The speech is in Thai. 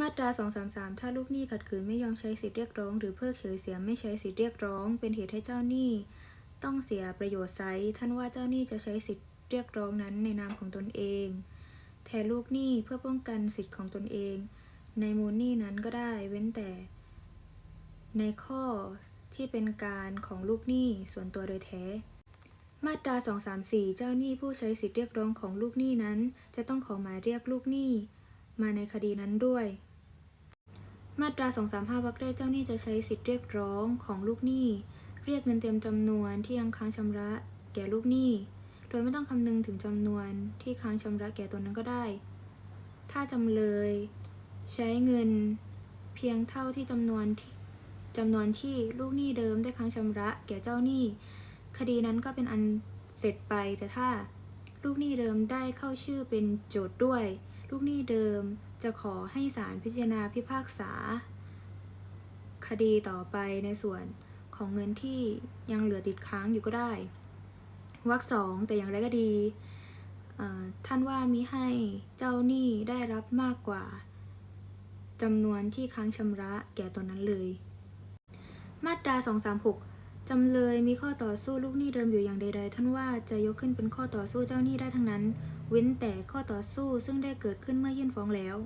มาตรา 233 ถ้าลูกหนี้ขัดขืนไม่ยอมใช้สิทธิเรียกร้อง หรือเพิกเฉยเสียไม่ใช้สิทธิเรียกร้อง เป็นเหตุให้เจ้าหนี้ต้องเสียประโยชน์ไซท่านว่าเจ้าหนี้จะใช้สิทธิเรียกร้องนั้นในนามของตนเอง แทนลูกหนี้เพื่อป้องกันสิทธิของตนเอง ในมูลหนี้นั้นก็ได้เว้นแต่ ในข้อที่เป็นการของลูกหนี้ส่วนตัวโดยแท้ มาตรา 234 เจ้าหนี้ผู้ใช้สิทธิเรียกร้องของลูกหนี้นั้น จะต้องขอหมายเรียกลูกหนี้ มาในคดีนั้นด้วย มาตรา 235 วรรคแรกเจ้าหนี้จะใช้สิทธิเรียกร้องของลูกหนี้ เรียกเงินเต็มจำนวนที่ยังค้างชำระแก่ลูกหนี้ โดยไม่ต้องคำนึงถึงจำนวนที่ค้างชำระแก่ตนนั้นก็ได้ ถ้าจำเลย ใช้เงินเพียงเท่าที่จำนวนที่จำนวนที่ลูกหนี้เดิมได้ค้างชำระแก่เจ้าหนี้ คดีนั้นก็เป็นอันเสร็จไปแต่ถ้า ลูกหนี้เดิมได้เข้าชื่อเป็นโจทย์ด้วย ลูกหนี้เดิมจะขอให้ศาลพิจารณาพิพากษา คดีต่อไปในส่วนของเงินที่ยังเหลือติดค้างอยู่ก็ได้วรรคสองแต่อย่างไรก็ดี ท่านว่ามิให้เจ้าหนี้ได้รับมากกว่าจำนวนที่ค้างชำระแก่ตนนั้นเลย มาตรา 236 จำเลยมีข้อต่อสู้ลูกหนี้เดิมอยู่อย่างใด ๆ ท่านว่าจะยกขึ้นเป็นข้อต่อสู้เจ้าหนี้ได้ทั้งนั้น เว้นแต่ข้อต่อสู้ซึ่งได้เกิดขึ้นเมื่อยื่นฟ้องแล้ว